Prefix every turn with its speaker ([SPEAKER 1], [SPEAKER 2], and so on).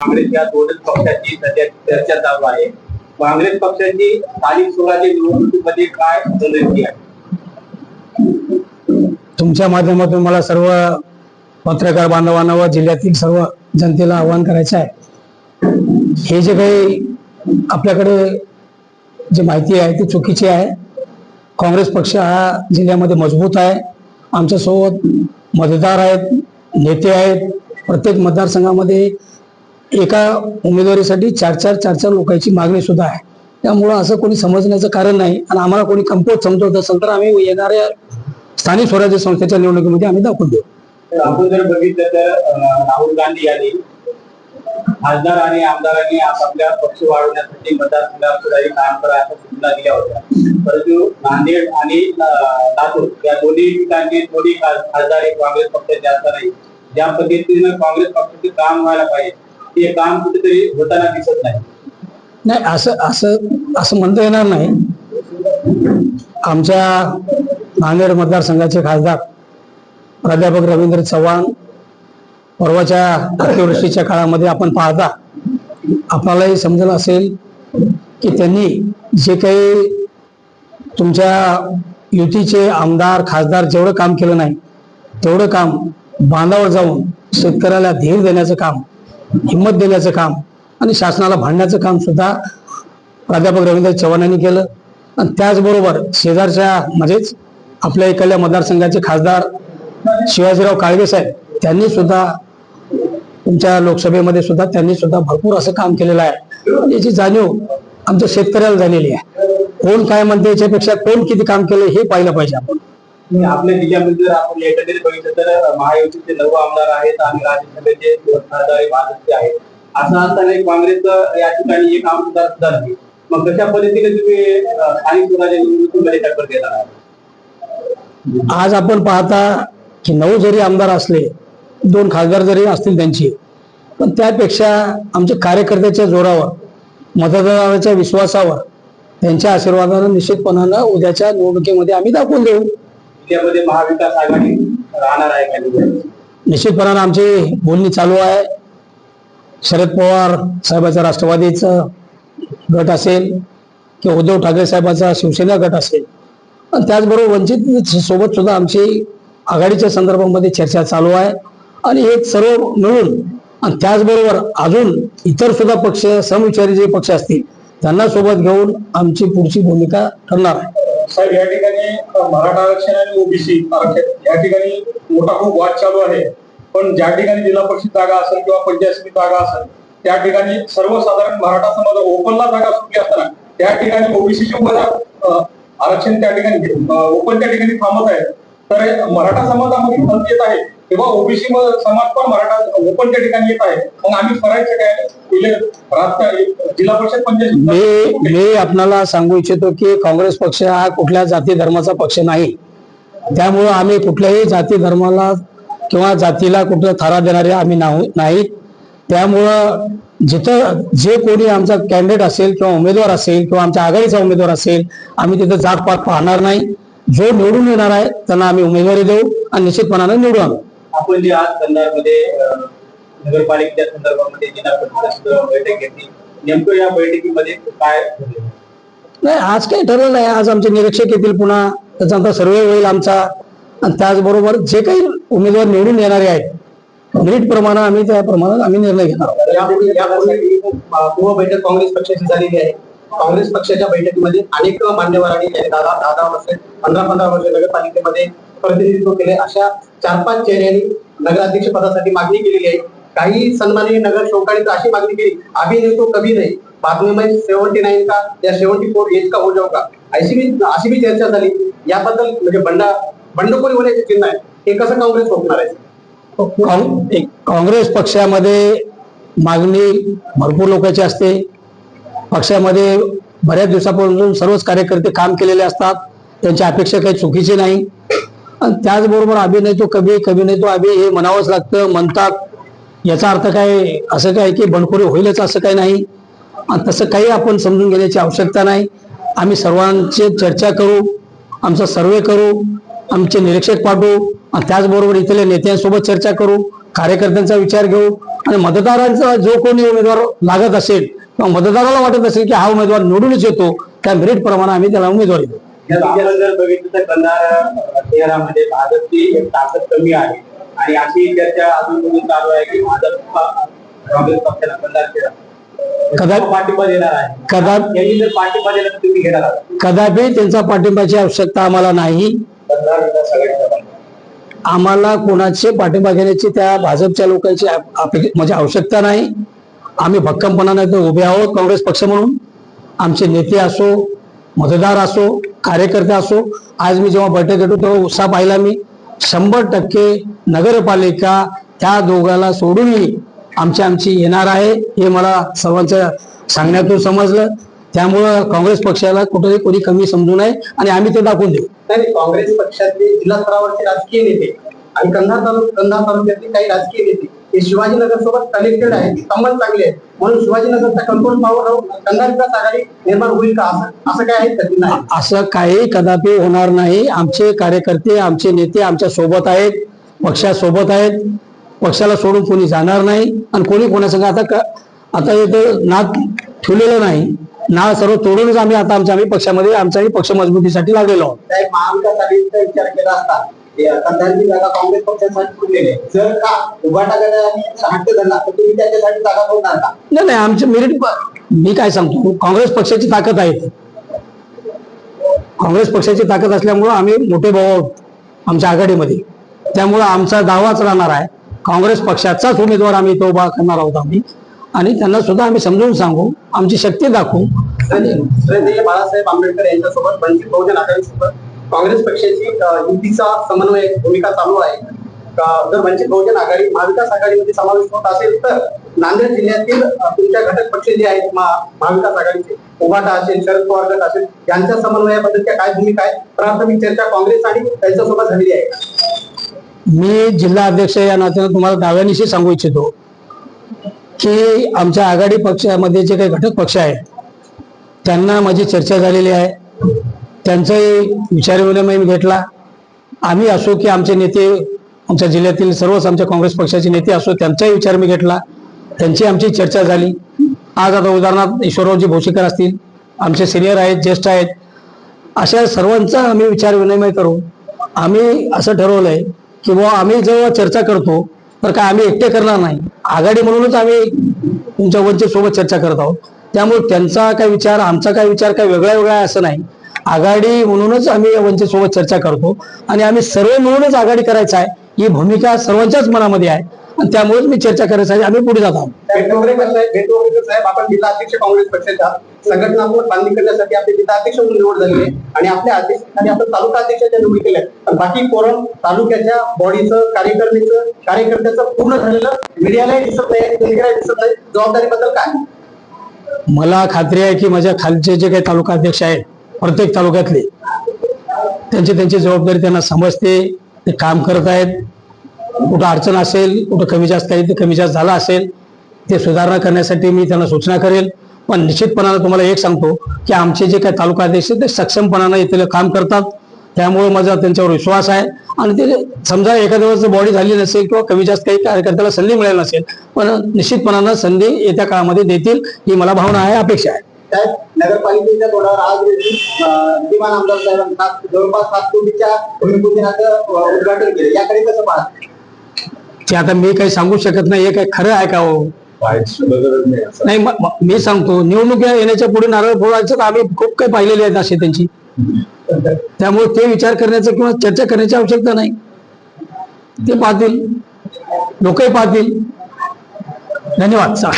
[SPEAKER 1] काँग्रेस या दोनच पक्षाची सध्या चर्चा चालू आहे. काँग्रेस पक्षाची स्थानिक स्वराज्य निवडणुकीमध्ये काय रणनीती आहे?
[SPEAKER 2] तुमच्या माध्यमातून मला सर्व पत्रकार बांधवांना व जिल्ह्यातील सर्व जनतेला आवाहन करायचं आहे. हे जे काही आपल्याकडे जी माहिती आहे ती चुकीची आहे. काँग्रेस पक्ष हा जिल्ह्यामध्ये मजबूत आहे. आमच्यासोबत मतदार आहेत नेते आहेत. प्रत्येक मतदारसंघामध्ये एका उमेदवारीसाठी चार चार चार चार लोकांची मागणी सुद्धा आहे. त्यामुळं असं कोणी समजण्याचं कारण नाही आणि आम्हाला कोणी कंपोज समजवत असेल तर आम्ही येणाऱ्या स्थानिक स्वराज्य संस्थेच्या निवडणुकीमध्ये आम्ही दाखवून देऊ.
[SPEAKER 1] आपण जर बघितलं तर राहुल गांधी यांनी खासदार आणि आमदारांनी आपापल्या पक्ष वाढवण्यासाठी मतदारसंघात सुद्धा काम करा अशा सूचना दिल्या होत्या. परंतु नांदेड आणि लातूर या दोन्ही ठिकाणी थोडी खा- खासदार हे काँग्रेस पक्षाचे असतानाही ज्या पद्धतीनं काँग्रेस पक्षाचे काम व्हायला पाहिजे हे काम कुठेतरी होताना दिसत नाही.
[SPEAKER 2] नाही असं असं असं म्हणता येणार नाही. आमच्या नांदेड मतदारसंघाचे खासदार प्राध्यापक रवींद्र चव्हाण परवाच्या अतिवृष्टीच्या काळामध्ये आपण पाहता आपल्यालाही समजलं असेल की त्यांनी जे काही तुमच्या युतीचे आमदार खासदार जेवढं काम केलं नाही तेवढं काम बांधावर जाऊन शेतकऱ्याला धीर देण्याचं काम हिंमत देण्याचं काम आणि शासनाला भांडण्याचं काम सुद्धा प्राध्यापक रवींद्र चव्हाणांनी केलं. आणि त्याचबरोबर शेजारच्या म्हणजेच आपल्या इकडल्या मतदारसंघाचे खासदार शिवाजीराव काळगे साहेब त्यांनी सुद्धा तुमच्या लोकसभेमध्ये सुद्धा त्यांनी सुद्धा भरपूर असं काम केलेलं आहे. याची जाणीव आमच्या शेतकऱ्याला झालेली आहे. कोण काय म्हणते याच्यापेक्षा कोण किती काम केलं हे पाहिलं पाहिजे आपण.
[SPEAKER 1] आपल्या जिल्ह्यामध्ये जर आपण एकंदरीत बघितलं तर महायुतीचे नऊ आमदार आहेत आणि राज्यसभेचे खासदार भाजपचे आहेत. असं असताना काँग्रेस या ठिकाणी एक आमदार सुद्धा नाही मग कशा पद्धतीने तुम्ही स्थानिक स्वराज्य निवडणुकीमध्ये टक्कर देणार आहात
[SPEAKER 2] आज आपण पाहता की नऊ जरी आमदार असले दोन खासदार जरी असतील त्यांची पण त्यापेक्षा आमच्या कार्यकर्त्याच्या जोरावर मतदाराच्या विश्वासावर त्यांच्या आशीर्वादानं निश्चितपणानं उद्याच्या निवडणुकीमध्ये आम्ही दाखवून देऊ.
[SPEAKER 1] त्यामध्ये महाविकास आघाडी राहणार आहे का
[SPEAKER 2] निश्चितपणानं आमची बोलणी चालू आहे. शरद पवार साहेबाचा राष्ट्रवादीचं गट असेल किंवा उद्धव ठाकरे साहेबाचा शिवसेना गट असेल. आणि त्याचबरोबर वंचित सोबत सुद्धा आमची आघाडीच्या संदर्भामध्ये चर्चा चालू आहे. आणि हे सर्व मिळून आणि त्याचबरोबर अजून इतर सुद्धा पक्ष समविचारी जे पक्ष असतील त्यांना सोबत घेऊन आमची पुढची भूमिका ठरणार आहे.
[SPEAKER 3] साहेब या ठिकाणी मराठा आरक्षण आणि ओबीसी आरक्षण या ठिकाणी मोठा खूप वाद चालू आहे. पण ज्या ठिकाणी जिल्हा परिषद जागा असेल किंवा पंचायत समिती जागा असेल त्या ठिकाणी सर्वसाधारण मराठा समाज ओपनला जागा सुटली असताना त्या ठिकाणी ओबीसीचे उमेदवार आरक्षण त्या ठिकाणी ओपन त्या ठिकाणी थांबत आहे तर मराठा समाजामध्ये फंद येत आहे. तेव्हा ओबीसी समाज पण मराठा ओपन त्या ठिकाणी येत आहे. मग आम्ही करायचं काय? जिल्हा परिषद
[SPEAKER 2] मी मी आपणाला सांगू इच्छितो की काँग्रेस पक्ष हा कुठल्या जाती धर्माचा पक्ष नाही. त्यामुळं आम्ही कुठल्याही जाती धर्माला किंवा जातीला कुठं थारा देणारे आम्ही नाही त्यामुळं जिथं जे कोणी आमचा कॅन्डिडेट असेल किंवा उमेदवार असेल किंवा आमच्या आघाडीचा उमेदवार असेल आम्ही तिथं जातपात पाहणार नाही. जो निवडून येणार आहे त्यांना आम्ही उमेदवारी देऊ आणि निश्चितपणानं निवडू आम्ही.
[SPEAKER 1] आपण जे आज अं, नगरपालिकेच्या संदर्भामध्ये जिल्हा परिषद बैठक घेतली. नेमकं या बैठकीमध्ये काय?
[SPEAKER 2] नाही आज काही ठरलं नाही. आज आमचे निरीक्षक येतील पुन्हा. त्याच्यानंतर सर्वे होईल आमचा. आणि त्याचबरोबर जे काही उमेदवार निवडून येणारे आहेत मेरिट प्रमाणे आम्ही त्या प्रमाणात आम्ही निर्णय घेणार आहोत.
[SPEAKER 4] बैठक काँग्रेस पक्षाची झालेली आहे. काँग्रेस पक्षाच्या बैठकीमध्ये अनेक मान्यवरांनी त्यांनी दहा दहा दहा वर्ष पंधरा पंधरा वर्ष नगरपालिकेमध्ये प्रतिनिधित्व केले. अशा चार पाच चेहऱ्यांनी नगराध्यक्ष पदासाठी मागणी केलेली आहे. काही सन्माननीय नगर शोकाने तर अशी मागणी केली. अभी नहीं तो कभी नाही. बातमी म्हणजे में सेव्हन्टी नाईन का? या सेव्हन्टी फोर एज का हो जाऊ का? अशी मी अशी बी चर्चा झाली. याबद्दल म्हणजे बंडा बंडखोरी होण्याचे चिन्ह आहे. हे कसं काँग्रेस रोखणार आहे?
[SPEAKER 2] काँग्रेस पक्षामध्ये मागणी भरपूर लोकांची असते. पक्षामध्ये बऱ्याच दिवसापासून सर्वच कार्यकर्ते काम केलेले असतात. त्यांची अपेक्षा काही चुकीची नाही. त्याचबरोबर अभिनय तो कभी कभी नाही तो अभि हे म्हणावंच लागतं म्हणतात. याचा अर्थ काय? असं काय की बंडखोरी होईलच असं काही नाही. आणि तसं काही आपण समजून घेण्याची आवश्यकता नाही. आम्ही सर्वांची चर्चा करू आमचा सर्वे करू आमचे निरीक्षक पाठवू आणि त्याचबरोबर इथल्या नेत्यांसोबत चर्चा करू कार्यकर्त्यांचा विचार घेऊ. आणि मतदारांचा जो कोणी उमेदवार लागत असेल किंवा मतदाराला वाटत असेल की हा उमेदवार निवडूनच येतो त्या मेरिट प्रमाणे आम्ही त्याला उमेदवारी देऊ.
[SPEAKER 1] आपण जर बघितलं तर कंधार शहरामध्ये भाजपची एक ताकद कमी आहे. आणि अशी चर्चा अजून चालू आहे की भाजप काँग्रेस पक्षाला कंधार शहरात
[SPEAKER 2] कदापि त्यांचा पाठिंबाची आवश्यकता आम्हाला नाही. आम्हाला कोणाचे पाठिंबा घेण्याची त्या भाजपच्या लोकांची म्हणजे आवश्यकता नाही. आम्ही भक्कमपणाने उभे आहोत काँग्रेस पक्ष म्हणून. आमचे नेते असो मतदार असो कार्यकर्ते असो आज मी जेव्हा बैठक घेतो तेव्हा उत्साह पाहिला मी. शंभर टक्के नगरपालिका त्या दोघाला सोडूनही आमची आमची येणार आहे हे मला सर्वांच्या सांगण्यातून समजलं. त्यामुळं काँग्रेस पक्षाला कुठेही कोणी कमी समजू नये आणि आम्ही ते दाखवून देऊ.
[SPEAKER 4] नाही काँग्रेस पक्षातले जिल्हा स्तरावरचे राजकीय नेते आणि कंधार तालुक कंधार तालुक्यातले काही राजकीय नेते हे शिवाजीनगर सोबत कनेक्टेड आहेत संबंध चांगले आहेत. म्हणून शिवाजीनगरचा कंट्रोल पॉवर कंधार विकास आघाडी निर्माण होईल का? असं असं काय आहे नाही.
[SPEAKER 2] असं काही कदापि होणार नाही. आमचे कार्यकर्ते आमचे नेते आमच्यासोबत आहेत पक्षासोबत आहेत. पक्षाला सोडून कोणी जाणार नाही आणि कोणी कोणासंग आता आता इथं नाद ठेवलेलं नाही. नाळ सर्व तोडूनच आम्ही आता आमच्या आम्ही पक्षामध्ये आमचाही पक्ष मजबूतीसाठी लागलेलो आहोत.
[SPEAKER 4] कंधारची जागा काँग्रेस पक्षासाठी आहे. जर का उभाटा गटाने हट्ट धरला तर तुम्ही त्याच्यासाठी जागा सोडणार का?
[SPEAKER 2] नाही नाही आमचे मेरिट मी काय सांगतो काँग्रेस पक्षाची ताकद आहे. काँग्रेस पक्षाची ताकद असल्यामुळं आम्ही मोठे भाऊ आहोत आमच्या आघाडीमध्ये. त्यामुळं आमचा दावाच राहणार आहे. काँग्रेस पक्षाचाच उमेदवार आम्ही तो उभा करणार आहोत आम्ही. आणि त्यांना सुद्धा आम्ही समजून सांगू आमची शक्ती दाखवू.
[SPEAKER 4] आणि बाळासाहेब आंबेडकर यांच्यासोबत वंचित बहुजन आघाडीसोबत काँग्रेस पक्षाची युतीचा समन्वय भूमिका चालू आहे. जर वंचित बहुजन आघाडी महाविकास आघाडीमध्ये समावेश होत असेल तर नांदेड जिल्ह्यातील तुमच्या घटक पक्ष जे आहेत महाविकास आघाडीचे उभाटा असेल शरद पवार गट असेल यांच्या समन्वयाबद्दलच्या काय भूमिका आहे प्राथमिक चर्चा काँग्रेस आणि त्यांच्यासोबत झालेली आहे.
[SPEAKER 2] मी जिल्हा अध्यक्ष या नात्यानं तुम्हाला दाव्यानिशी सांगू इच्छितो की आमच्या आघाडी पक्षामध्ये जे काही घटक पक्ष आहेत त्यांना माझी चर्चा झालेली आहे. त्यांचाही विचारविनिमय मी घेतला. आम्ही असो की आमचे नेते आमच्या जिल्ह्यातील सर्वच आमच्या काँग्रेस पक्षाचे नेते असो त्यांचाही विचार मी घेतला. त्यांची आमची चर्चा झाली. आज आता उदाहरणार्थ ईश्वररावजी भोशीकर असतील आमचे सिनियर आहेत ज्येष्ठ आहेत अशा सर्वांचा आम्ही विचार विनिमय करू. आम्ही असं ठरवलंय की बुवा आम्ही जेव्हा चर्चा करतो तर काय आम्ही एकटे करणार नाही. आघाडी म्हणूनच आम्ही तुमच्या वंचित सोबत चर्चा करत आहोत. त्यामुळे त्यांचा काय विचार आमचा काय विचार काय वेगळा वेगळा आहे असं नाही. आघाडी म्हणूनच आम्ही या वंचित सोबत चर्चा करतो. आणि आम्ही सर्व मिळूनच आघाडी करायचा आहे ही भूमिका सर्वांच्याच मनामध्ये आहे. आणि त्यामुळेच मी चर्चा करायसाठी आम्ही पुढे जात. आहोत
[SPEAKER 4] संघटनात्मक बांधणी करण्यासाठी आपले म्हणून निवड झाली आहे. आणि आपल्या अध्यक्षांनी आपण तालुका अध्यक्षाच्या निवडी केल्या आहेत. पण बाकी फोरम तालुक्याच्या बॉडीचं कार्यकर्त्याचं कार्यकर्त्याचं पूर्ण झालेलं मीडियालाही दिसत नाही दिसत नाही. जबाबदारीबद्दल काय?
[SPEAKER 2] मला खात्री आहे की माझ्या खालचे जे काही तालुका अध्यक्ष आहेत प्रत्येक तालुक्यातले. त्यांची त्यांची जबाबदारी त्यांना समजते ते काम करत आहेत. कुठं अडचण असेल कुठं कमी जास्त काही ते कमी जास्त झाला असेल ते सुधारणा करण्यासाठी मी त्यांना सूचना करेल. पण निश्चितपणानं तुम्हाला एक सांगतो की आमचे जे काही तालुका अध्यक्ष ते सक्षमपणानं इथले काम करतात. त्यामुळे माझा त्यांच्यावर विश्वास आहे. आणि ते समजा एखाद्या वेळेस बॉडी झाली नसेल किंवा कमी जास्त काही कार्यकर्त्याला संधी मिळाली नसेल पण निश्चितपणानं संधी येत्या काळामध्ये देतील ही मला भावना आहे अपेक्षा आहे.
[SPEAKER 4] साहेब नगरपालिकेच्या तोडावर आज रोजी विद्यमान आमदार साहेबांना जवळपास सात कोटीच्या भूमिपूजनाचं उद्घाटन केलं. याकडे कसं पाहत?
[SPEAKER 2] ते आता मी काही सांगू शकत नाही. हे काही खरं आहे का हो? नाही म- सांगतो. निवडणूक येण्याच्या पुढे नारळ फोडायचं तर आम्ही खूप काही पाहिलेले आहेत असे त्यांची. त्यामुळे ते विचार करण्याचं किंवा चर्चा करण्याची आवश्यकता नाही. ते पाहतील. लोकही पाहतील. धन्यवाद. चला.